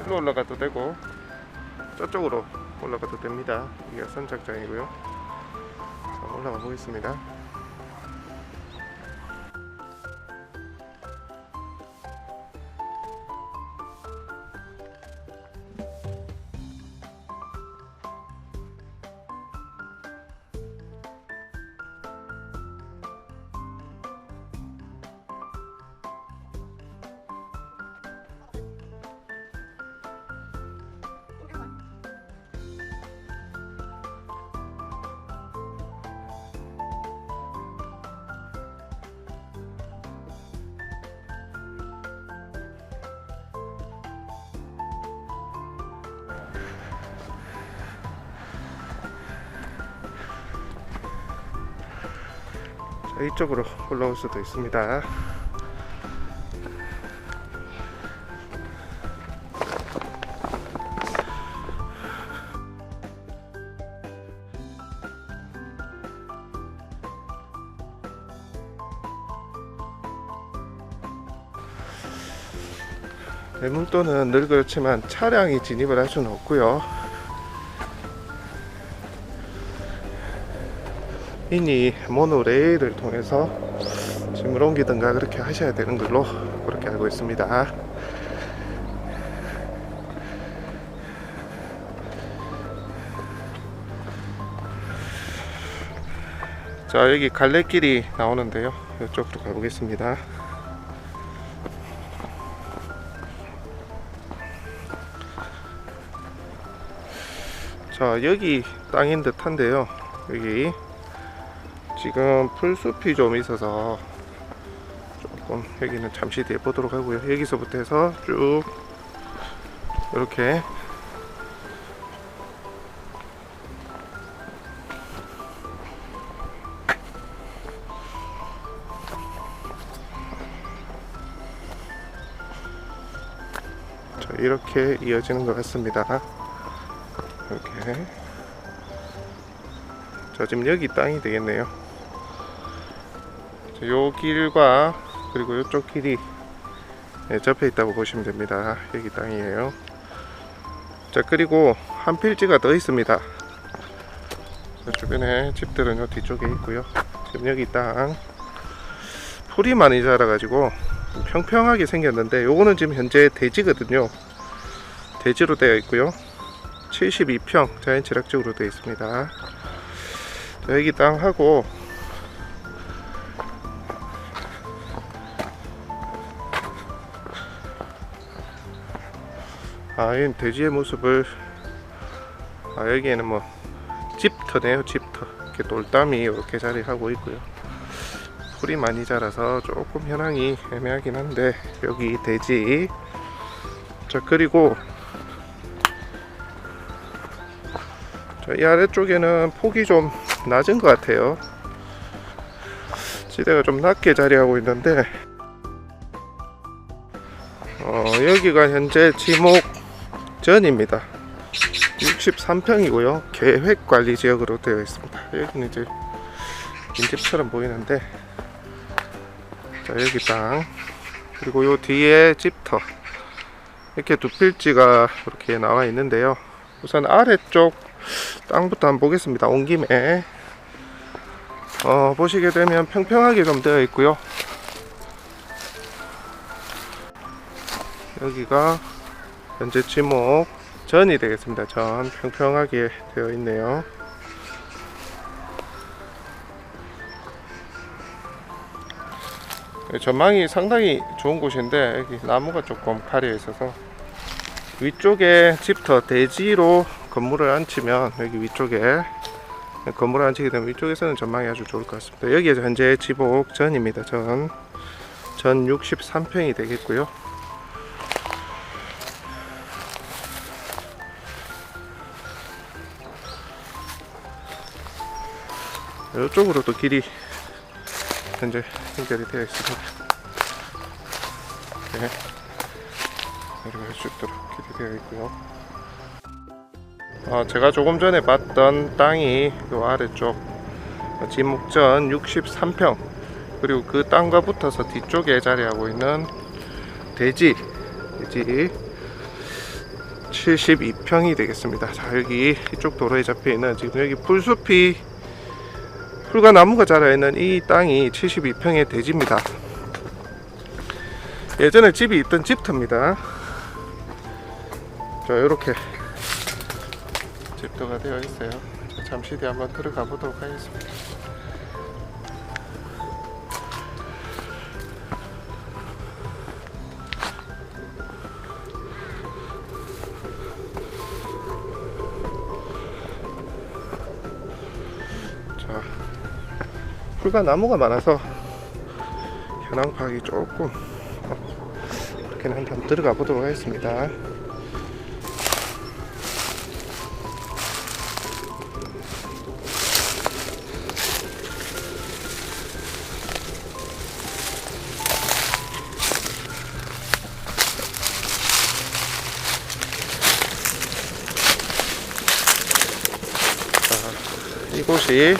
일로 올라가도 되고 저쪽으로 올라가도 됩니다. 여기가 선착장이고요. 자, 올라가 보겠습니다. 이쪽으로 올라올 수도 있습니다. 대문도는 늘 그렇지만 차량이 진입을 할 수는 없고요. 이니 모노레일을 통해서 짐을 옮기든가 그렇게 하셔야 되는 걸로 그렇게 알고 있습니다. 자 여기 갈래길이 나오는데요. 이쪽으로 가보겠습니다. 자 여기 땅인 듯한데요 여기 지금 풀숲이 좀 있어서 조금 여기는 잠시 뒤에 보도록 하고요 여기서부터 해서 쭉 이렇게 자, 이렇게 이어지는 것 같습니다. 이렇게. 자, 지금 여기 땅이 되겠네요. 자, 요 길과 그리고 이쪽 길이 네, 접해 있다고 보시면 됩니다. 여기 땅이에요. 자, 그리고 한 필지가 더 있습니다. 자, 주변에 집들은 요 뒤쪽에 있고요. 지금 여기 땅 풀이 많이 자라 가지고 평평하게 생겼는데 요거는 지금 현재 대지거든요 대지로 되어 있고요 72평 자연 취락적으로 되어 있습니다 자, 여기 땅하고 아, 이 돼지의 모습을 아, 여기에는 뭐 집터네요 집터. 이렇게 돌담이 이렇게 자리하고 있고요. 풀이 많이 자라서 조금 현황이 애매하긴 한데 여기 돼지. 자 그리고 자, 이 아래쪽에는 폭이 좀 낮은 것 같아요. 지대가 좀 낮게 자리하고 있는데 어, 여기가 현재 지목 전입니다. 63평이고요. 계획관리지역으로 되어 있습니다. 여기는 이제 빈집처럼 보이는데 자 여기 땅. 그리고 요 뒤에 집터. 이렇게 두 필지가 이렇게 나와 있는데요. 우선 아래쪽 땅부터 한번 보겠습니다. 온 김에. 어, 보시게 되면 평평하게 좀 되어 있고요. 여기가 현재 지목 전이 되겠습니다 전 평평하게 되어 있네요 전망이 상당히 좋은 곳인데 여기 나무가 조금 가려 있어서 위쪽에 집터 대지로 건물을 앉히면 여기 위쪽에 건물을 앉히게 되면 위쪽에서는 전망이 아주 좋을 것 같습니다. 여기에 현재 지복 전입니다. 전. 전 63평이 되겠고요. 이쪽으로도 길이 현재 연결이 되어 있습니다. 네. 수 있도록 길이 되어 있고요. 아, 제가 조금 전에 봤던 땅이 요 아래쪽 지목전 63평 그리고 그 땅과 붙어서 뒤쪽에 자리하고 있는 대지 대지 72평이 되겠습니다. 자 여기 이쪽 도로에 잡혀 있는 지금 여기 풀숲이 풀과 나무가 자라있는 이 땅이 72평의 대지입니다. 예전에 집이 있던 집터입니다. 자, 이렇게 집터가 되어 있어요. 자, 잠시 뒤에 한번 들어가 보도록 하겠습니다. 풀과 나무가 많아서 현황 파악이 조금 그렇게 한번 들어가 보도록 하겠습니다. 자, 이곳이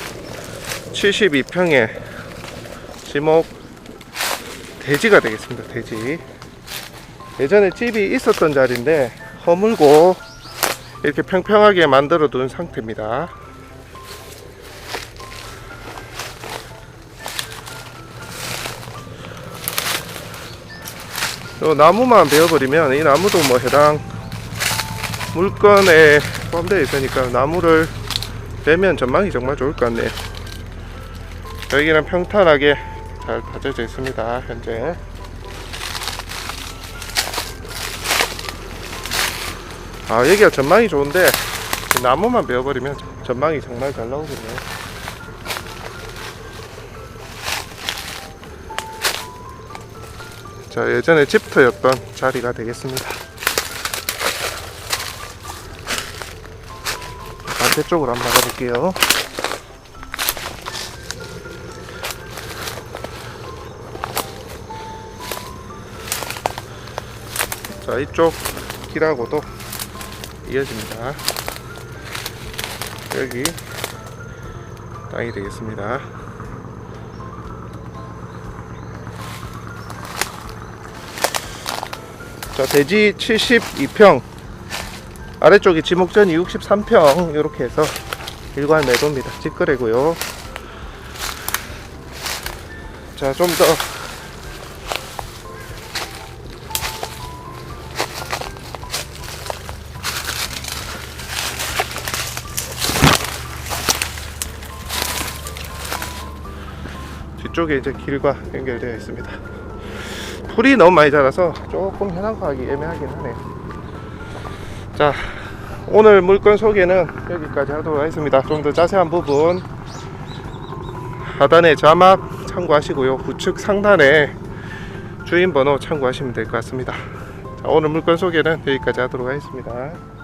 72평의 지목 대지가 되겠습니다. 대지. 예전에 집이 있었던 자리인데 허물고 이렇게 평평하게 만들어 둔 상태입니다. 요 나무만 베어버리면 이 나무도 뭐 해당 물건에 포함되어 있으니까 나무를 베면 전망이 정말 좋을 것 같네요. 여기는 평탄하게 잘 다져져 있습니다. 현재. 아 여기가 전망이 좋은데 나무만 베어버리면 전망이 정말 잘 나오거든요. 자, 예전에 집터였던 자리가 되겠습니다. 반대쪽으로 한번 나가볼게요. 자, 이쪽 길하고도 이어집니다. 여기 땅이 되겠습니다. 자, 대지 72평, 아래쪽이 지목전이 63평, 이렇게 해서 일괄 매도입니다. 직거래고요. 자, 좀 더 뒤쪽에 이제 길과 연결되어 있습니다. 풀이 너무 많이 자라서 조금 현황화하기 애매하긴 하네요. 자, 오늘 물건 소개는 여기까지 하도록 하겠습니다. 좀 더 자세한 부분 하단에 자막 참고하시고요. 우측 상단에 주인 번호 참고하시면 될 것 같습니다. 자, 오늘 물건 소개는 여기까지 하도록 하겠습니다.